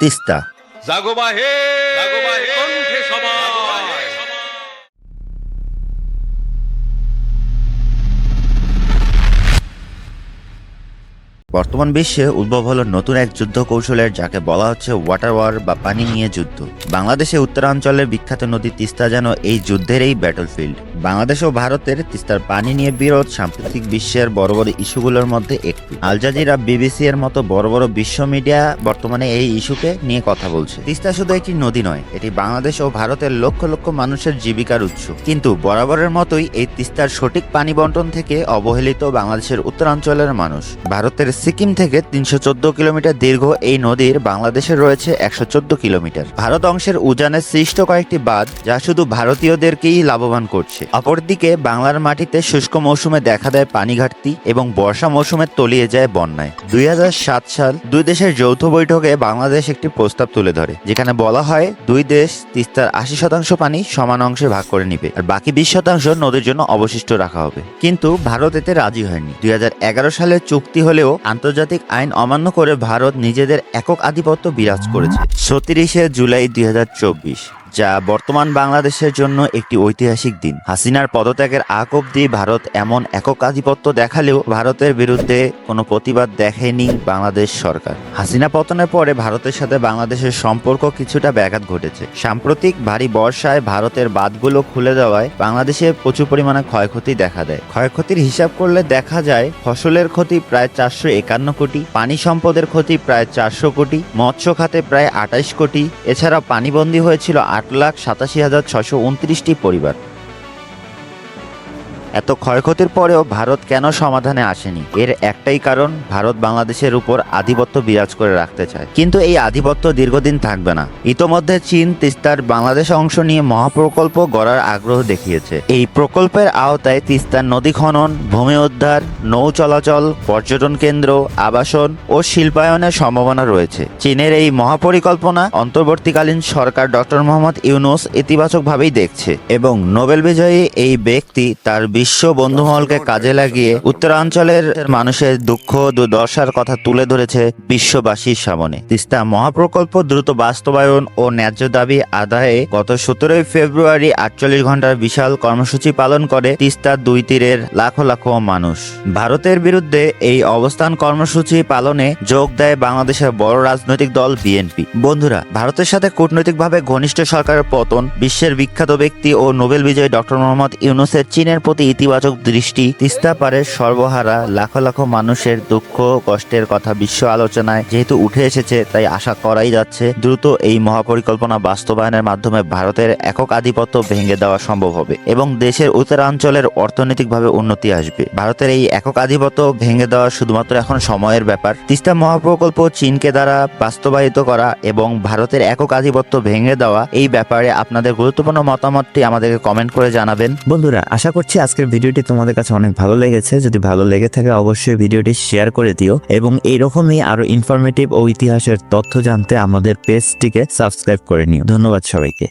তিস্তা জাগোবা হে জাগোবা হে বর্তমান বিশ্বে উদ্ভব হলো নতুন এক যুদ্ধ কৌশলের যাকে বলা হচ্ছে ওয়াটার ওয়ার বা পানি নিয়ে যুদ্ধ। বাংলাদেশে উত্তরাঞ্চলের বিখ্যাত নদী তিস্তা যেন এই যুদ্ধের এই ব্যাটলফিল্ড বাংলাদেশ ও ভারতের তিস্তার পানি নিয়ে বিরোধ সাম্প্রতিক বিশ্বের বড় বড় ইস্যুগুলোর মধ্যে একটি। আল জাজিরা, বিবিসি এর মতো বড় বড় বিশ্ব মিডিয়া বর্তমানে এই ইস্যুকে নিয়ে কথা বলছে। তিস্তা শুধু একটি নদী নয়, এটি বাংলাদেশ ও ভারতের লক্ষ লক্ষ মানুষের জীবিকার উৎস। কিন্তু বরাবরের মতোই এই তিস্তার সঠিক পানি বন্টন থেকে অবহেলিত বাংলাদেশের উত্তরাঞ্চলের মানুষ। ভারতের সিকিম থেকে তিনশো চোদ্দ কিলোমিটার দীর্ঘ এই নদীর বাংলাদেশে রয়েছে একশো চোদ্দ কিলোমিটার। ভারত অংশের উজানে সৃষ্ট কয়েকটি বাঁধ যা শুধু ভারতীয়দেরকেই লাভবান করছে। অপরদিকে বাংলার মাটিতে শুষ্ক মৌসুমে দেখা দেয় পানি ঘাটতি এবং বর্ষা মৌসুমে তলিয়ে যায় বন্যায়। দুই হাজার সাত সাল দুই দেশের যৌথ বৈঠকে বাংলাদেশ একটি প্রস্তাব তুলে ধরে, যেখানে বলা হয় দুই দেশ তিস্তার আশি শতাংশ পানি সমান অংশে ভাগ করে নিবে আর বাকি বিশ শতাংশ নদীর জন্য অবশিষ্ট রাখা হবে। কিন্তু ভারত এতে রাজি হয়নি। দুই সালে চুক্তি হলেও আন্তর্জাতিক আইন অমান্য করে ভারত নিজেদের একক আধিপত্য বিরাজ করেছে। ছত্রিশে জুলাই দুই হাজার চব্বিশ। যা বর্তমান বাংলাদেশের জন্য একটি ঐতিহাসিক দিন। হাসিনার পদত্যাগের আগ অব্দি ভারত এমন একক আধিপত্য দেখালেও ভারতের বিরুদ্ধে কোনো প্রতিবাদ দেখেনি বাংলাদেশ সরকার। হাসিনা পতনের পরে ভারতের সাথে বাংলাদেশের সম্পর্ক কিছুটা ব্যাঘাত ঘটেছে। সাম্প্রতিক ভারী বর্ষায় ভারতের বাঁধগুলো খুলে দেওয়ায় বাংলাদেশে প্রচুর পরিমাণে ক্ষয়ক্ষতি দেখা দেয়। ক্ষয়ক্ষতির হিসাব করলে দেখা যায়, ফসলের ক্ষতি প্রায় চারশো একান্ন কোটি, পানি সম্পদের ক্ষতি প্রায় চারশো কোটি, মৎস্য খাতে প্রায় আঠাইশ কোটি এছাড়া পানিবন্দী হয়েছিল আট লাখ সাতাশি হাজার ছশো উনত্রিশটি পরিবার। এত ক্ষয়ক্ষতির পরেও ভারত কেন সমাধানে আসেনি? এর একটাই কারণ, ভারত বাংলাদেশের উপর আধিপত্য বিরাজ করে রাখতে চায়। কিন্তু এই আধিপত্য দীর্ঘদিন থাকবে না। ইতোমধ্যে চীন, তিস্তার বাংলাদেশ অংশ নিয়ে মহাপ্রকল্প গড়ার আগ্রহ দেখিয়েছে। এই প্রকল্পের আওতায় তিস্তার নদী খনন, ভূমি উদ্ধার, নৌ চলাচল, পর্যটন কেন্দ্র, আবাসন ও শিল্পায়নের সম্ভাবনা রয়েছে। চীনের এই মহাপরিকল্পনা অন্তর্বর্তীকালীন সরকার ডক্টর মোহাম্মদ ইউনুস ইতিবাচকভাবেই দেখছে এবং নোবেল বিজয়ী এই ব্যক্তি তার বিশ্ব বন্ধুমহলকে কাজে লাগিয়ে উত্তরাঞ্চলের মানুষের দুঃখ, দুর্দশার কথা তুলে ধরেছে বিশ্ববাসীর সামনে। তিস্তা মহাপ্রকল্প দ্রুত বাস্তবায়ন ও ন্যায্য দাবি আদায়ে গত সতেরোই ফেব্রুয়ারি আটচল্লিশ ঘণ্টার বিশাল কর্মসূচি পালন করে তিস্তার দুই তীরের লাখো লাখো মানুষ। ভারতের বিরুদ্ধে এই অবস্থান কর্মসূচি পালনে যোগ দেয় বাংলাদেশের বড় রাজনৈতিক দল বিএনপি। বন্ধুরা, ভারতের সাথে কূটনৈতিকভাবে ঘনিষ্ঠ সরকারের পতন, বিশ্বের বিখ্যাত ব্যক্তি ও নোবেল বিজয়ী ডক্টর মোহাম্মদ ইউনুসের চীনের প্রতি ইতিবাচক দৃষ্টি, তিস্তা পারের সর্বহারা লাখো লাখো মানুষের দুঃখ, কষ্টের কথা বিশ্ব আলোচনায় যেহেতু উঠে এসেছে, তাই আশা করাই যাচ্ছে, দ্রুত এই মহাপরিকল্পনা বাস্তবায়নের মাধ্যমে ভারতের একক আধিপত্য ভেঙে দেওয়া সম্ভব হবে এবং দেশের উত্তরাঞ্চলের অর্থনৈতিকভাবে উন্নতি আসবে। ভারতের এই একক আধিপত্য ভেঙে দেওয়া শুধুমাত্র এখন সময়ের ব্যাপার। তিস্তা মহাপ্রকল্প চীনকে দ্বারা বাস্তবায়িত করা এবং ভারতের একক আধিপত্য ভেঙে দেওয়া এই ব্যাপারে আপনাদের গুরুত্বপূর্ণ মতামতটি আমাদেরকে কমেন্ট করে জানাবেন। বন্ধুরা, আশা করছি আজকের ভিডিওটি তোমাদের কাছে অনেক ভালো লেগেছে। যদি ভালো লেগে থাকে, অবশ্যই ভিডিওটি শেয়ার করে দিও এবং এইরকমই আরও ইনফরমেটিভ ও ইতিহাসের তথ্য জানতে আমাদের পেজটিকে সাবস্ক্রাইব করে নিও। ধন্যবাদ সবাইকে।